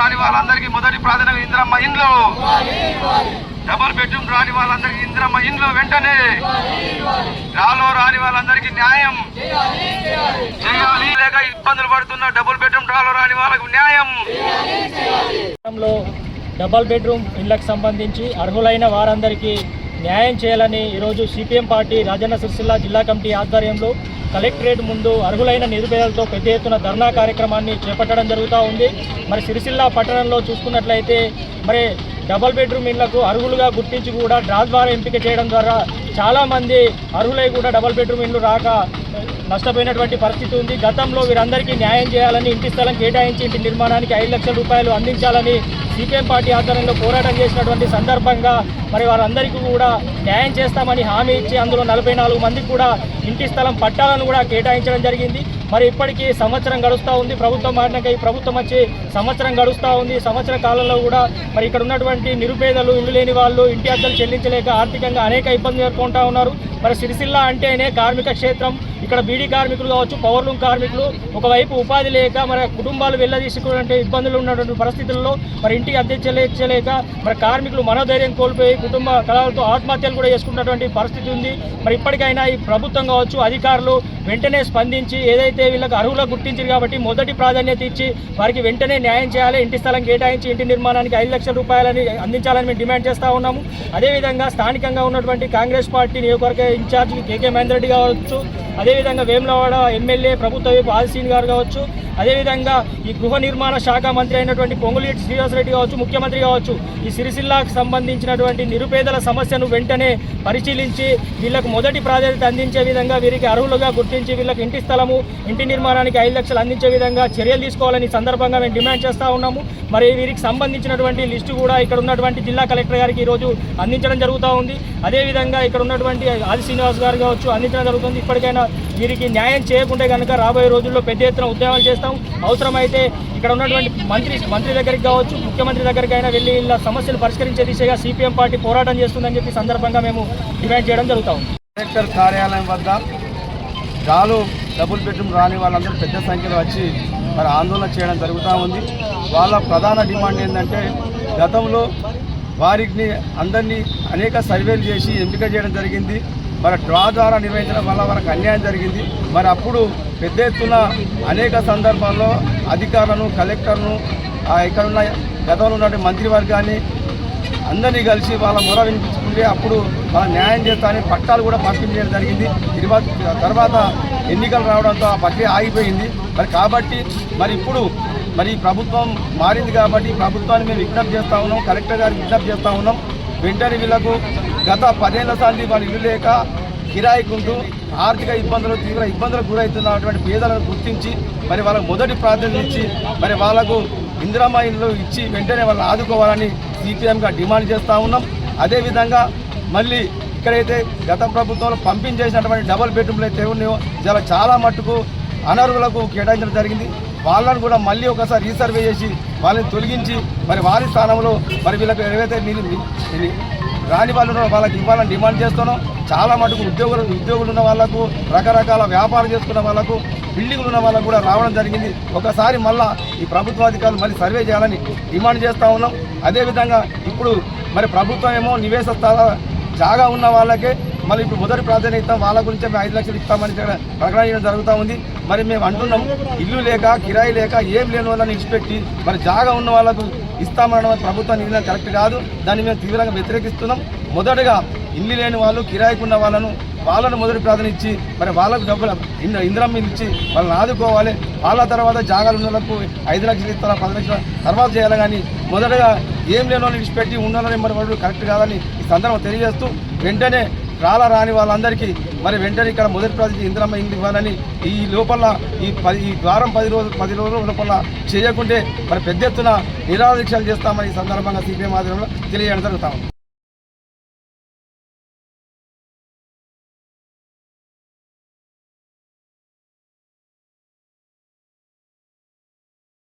రాని వాళ్ళందరికీ మొదటి ప్రాధాన్యత ఇంద్రమ్మ ఇండ్లు. డబుల్ బెడ్రూమ్ రాని వాళ్ళందరికీ ఇంద్రమ్మ ఇండ్లు వెంటనే. రాలో రాని వాళ్ళందరికీ న్యాయం. చేయాలి. లేక ఇబ్బందులు పడుతున్న డబుల్ బెడ్రూమ్ రాలో రాని వాళ్ళకు న్యాయం. లో డబల్ బెడ్రూమ్ ఇళ్ళకు సంబంధించి అర్హులైన వారందరికీ న్యాయం చేయాలని ఈరోజు సిపిఎం పార్టీ రాజన్న సిరిసిల్ల జిల్లా కమిటీ ఆధ్వర్యంలో కలెక్టరేట్ ముందు అర్హులైన నిరుపేదలతో పెద్ద ఎత్తున ధర్నా కార్యక్రమాన్ని చేపట్టడం జరుగుతూ ఉంది. మరి సిరిసిల్ల పట్టణంలో చూసుకున్నట్లయితే మరి డబల్ బెడ్రూమ్ ఇళ్ళకు అర్హులుగా గుర్తించి కూడా డ్రా ద్వారా ఎంపిక చేయడం ద్వారా చాలామంది అర్హులై కూడా డబల్ బెడ్రూమ్ ఇల్లు రాక నష్టపోయినటువంటి పరిస్థితి ఉంది. గతంలో వీరందరికీ న్యాయం చేయాలని ఇంటి స్థలం కేటాయించి ఇంటి నిర్మాణానికి ఐదు లక్షల రూపాయలు అందించాలని సిపిఎం పార్టీ ఆధ్వర్యంలో పోరాటం చేసినటువంటి సందర్భంగా మరి వారందరికీ కూడా న్యాయం చేస్తామని హామీ ఇచ్చి అందులో నలభై నాలుగు మందికి కూడా ఇంటి స్థలం పట్టాలను కూడా కేటాయించడం జరిగింది. మరి ఇప్పటికీ సంవత్సరం గడుస్తూ ఉంది. ప్రభుత్వం మారినాక ఈ ప్రభుత్వం వచ్చి సంవత్సరం గడుస్తూ ఉంది. సంవత్సర కాలంలో కూడా మరి ఇక్కడ ఉన్నటువంటి నిరుపేదలు ఇల్లు లేని వాళ్ళు ఇంటి అద్దెలు చెల్లించలేక ఆర్థికంగా అనేక ఇబ్బందులు ఎదుర్కొంటూ ఉన్నారు. మరి సిరిసిల్ల అంటేనే కార్మిక క్షేత్రం. ఇక్కడ బీడీ కార్మికులు కావచ్చు పవర్ లూమ్ కార్మికులు ఒకవైపు ఉపాధి లేక మరి కుటుంబాలు వెళ్ళదీసుకునే ఇబ్బందులు ఉన్నటువంటి పరిస్థితుల్లో మరి ఇంటికి అద్దె చెల్లించలేక మరి కార్మికులు మనోధైర్యం కోల్పోయి కుటుంబ కళలతో ఆత్మహత్యలు కూడా చేసుకున్నటువంటి పరిస్థితి ఉంది. మరి ఇప్పటికైనా ఈ ప్రభుత్వం కావచ్చు అధికారులు వెంటనే స్పందించి ఏదైతే వీళ్ళకి అర్హులకు గుర్తించారు కాబట్టి మొదటి ప్రాధాన్యత ఇచ్చి వారికి వెంటనే న్యాయం చేయాలి. ఇంటి స్థలం కేటాయించి ఇంటి నిర్మాణానికి ఐదు లక్షల రూపాయలని అందించాలని మేము డిమాండ్ చేస్తూ ఉన్నాము. అదేవిధంగా స్థానికంగా ఉన్నటువంటి కాంగ్రెస్ పార్టీ నియోజకవర్గ ఇన్ఛార్జ్ కేకే మహేందర్ రెడ్డి కావచ్చు అదేవిధంగా వేములవాడ ఎమ్మెల్యే ప్రభుత్వ వైపు ఆదిశీన్ గారు కావచ్చు అదేవిధంగా ఈ గృహ నిర్మాణ శాఖ మంత్రి అయినటువంటి పొంగులేటి శ్రీనివాసరెడ్డి కావచ్చు ముఖ్యమంత్రి కావచ్చు ఈ సిరిసిల్లాకు సంబంధించినటువంటి నిరుపేదల సమస్యను వెంటనే పరిశీలించి వీళ్ళకు మొదటి ప్రాధాన్యత అందించే విధంగా వీరికి అర్హులుగా గుర్తించి వీళ్ళకి ఇంటి స్థలము ఇంటి నిర్మాణానికి ఐదు లక్షలు అందించే విధంగా చర్యలు తీసుకోవాలని సందర్భంగా మేము డిమాండ్ చేస్తూ ఉన్నాము. మరి వీరికి సంబంధించినటువంటి లిస్టు కూడా ఇక్కడ ఉన్నటువంటి జిల్లా కలెక్టర్ గారికి ఈరోజు అందించడం జరుగుతూ ఉంది. అదేవిధంగా ఇక్కడ ఉన్నటువంటి ఆది శ్రీనివాస్ గారు కావచ్చు అందించడం జరుగుతుంది. ఇప్పటికైనా వీరికి న్యాయం చేయకుంటే కనుక రాబోయే రోజుల్లో పెద్ద ఎత్తున ఉద్యమాలు చేస్తాం. అవసరమైతే ఇక్కడ ఉన్నటువంటి మంత్రి మంత్రి దగ్గరికి కావచ్చు ముఖ్యమంత్రి దగ్గరికి అయినా వెళ్ళి ఇలా సమస్యలు పరిష్కరించే దిశగా సిపిఎం పార్టీ పోరాటం చేస్తుందని చెప్పి సందర్భంగా మేము డిమాండ్ చేయడం జరుగుతాం కలెక్టర్ కార్యాలయం వద్ద గాలు డబుల్ బెడ్రూమ్ రాని వాళ్ళందరూ పెద్ద సంఖ్యలో వచ్చి మరి ఆందోళన చేయడం జరుగుతూ ఉంది. వాళ్ళ ప్రధాన డిమాండ్ ఏంటంటే గతంలో వారిని అందరినీ అనేక సర్వేలు చేసి ఎంపిక చేయడం జరిగింది. మరి డ్రా ద్వారా నిర్వహించడం వల్ల వారికి అన్యాయం జరిగింది. మరి అప్పుడు పెద్ద ఎత్తున అనేక సందర్భాల్లో అధికారులను కలెక్టర్ను ఇక్కడ ఉన్న గతంలో ఉన్నటువంటి మంత్రివర్గాన్ని అందరినీ కలిసి వాళ్ళ మొర వినిపించుకుంటే అప్పుడు వాళ్ళ న్యాయం చేస్తానని పట్టాలు కూడా పంపించడం జరిగింది. తర్వాత తర్వాత ఎన్నికలు రావడంతో ఆ ప్రక్రియ ఆగిపోయింది. మరి కాబట్టి మరి ఇప్పుడు మరి ప్రభుత్వం మారింది కాబట్టి ప్రభుత్వాన్ని మేము విజ్ఞప్తి చేస్తూ ఉన్నాం కలెక్టర్ గారికి విజ్ఞప్తి చేస్తూ ఉన్నాం. వెంటనే వీళ్ళకు గత పదేళ్ళ సార్లు వాళ్ళు ఇల్లు లేక కిరాయికుంటూ ఆర్థిక ఇబ్బందులు తీవ్ర ఇబ్బందులకు గురవుతున్నటువంటి పేదలను గుర్తించి మరి వాళ్ళకు మొదటి ప్రాధాన్యత ఇచ్చి మరి వాళ్ళకు ఇందిరామ ఇల్లు ఇచ్చి వెంటనే వాళ్ళని ఆదుకోవాలని సిపిఎంగా డిమాండ్ చేస్తూ ఉన్నాం. అదేవిధంగా మళ్ళీ ఇక్కడైతే గత ప్రభుత్వంలో పంపించేసినటువంటి డబుల్ బెడ్రూమ్లు అయితే ఉన్నాయో చాలా చాలా మట్టుకు అనర్హులకు కేటాయించడం జరిగింది. వాళ్ళను కూడా మళ్ళీ ఒకసారి రీసర్వే చేసి వాళ్ళని తొలగించి మరి వారి స్థానంలో మరి వీళ్ళకి ఏవైతే మీరు రాని వాళ్ళు వాళ్ళకి ఇవ్వాలని డిమాండ్ చేస్తున్నాం. చాలా మటుకు ఉద్యోగులు ఉద్యోగులు ఉన్న వాళ్ళకు రకరకాల వ్యాపారం చేసుకున్న వాళ్ళకు బిల్డింగ్లు ఉన్న వాళ్ళకు కూడా రావడం జరిగింది. ఒకసారి మళ్ళా ఈ ప్రభుత్వాధికారులు మళ్ళీ సర్వే చేయాలని డిమాండ్ చేస్తూ ఉన్నాం. అదేవిధంగా ఇప్పుడు మరి ప్రభుత్వం ఏమో నివేశ స్థల జాగా ఉన్న వాళ్ళకే మళ్ళీ ఇప్పుడు మొదటి ప్రాధాన్యత ఇస్తాం. వాళ్ళ గురించి మేము ఐదు లక్షలు ఇస్తామని ప్రకటన చేయడం జరుగుతూ ఉంది. మరి మేము అంటున్నాం ఇల్లు లేక కిరాయి లేక ఏం లేని వాళ్ళని ఇచ్చిపెట్టి మరి జాగా ఉన్న వాళ్ళకు ఇస్తామనడం ప్రభుత్వం నిర్ణయం కరెక్ట్ కాదు. దాన్ని మేము తీవ్రంగా వ్యతిరేకిస్తున్నాం. మొదటగా ఇల్లు లేని వాళ్ళు కిరాయికున్న వాళ్ళను వాళ్ళను మొదటి ప్రాధాన్యత ఇచ్చి మరి వాళ్ళకు డబ్బులు ఇంద్ర ఇంద్రం ఇచ్చి వాళ్ళని ఆదుకోవాలి. వాళ్ళ తర్వాత జాగాలు ఉన్న వాళ్ళకు ఐదు లక్షలు ఇస్తారా పది లక్షల తర్వాత చేయాలి కానీ మొదటగా ఏం లేని వాళ్ళని విడిచిపెట్టి ఉండాలని మరి వాళ్ళు కరెక్ట్ కాదని ఈ సందర్భం తెలియజేస్తూ వెంటనే రాలా రాని వాళ్ళందరికీ మరి వెంటనే ఇక్కడ మొదటి ప్రాజెక్ట్ ఇంద్రమ్మ ఇంటి ఇవ్వాలని ఈ లోపల ఈ పది ఈ వారం పది రోజులు పది రోజుల లోపల చేయకుంటే మరి పెద్ద ఎత్తున నిరాదీక్షలు చేస్తామని ఈ సందర్భంగా సిపిఎం ఆధ్వర్యంలో తెలియజేయడం జరుగుతాము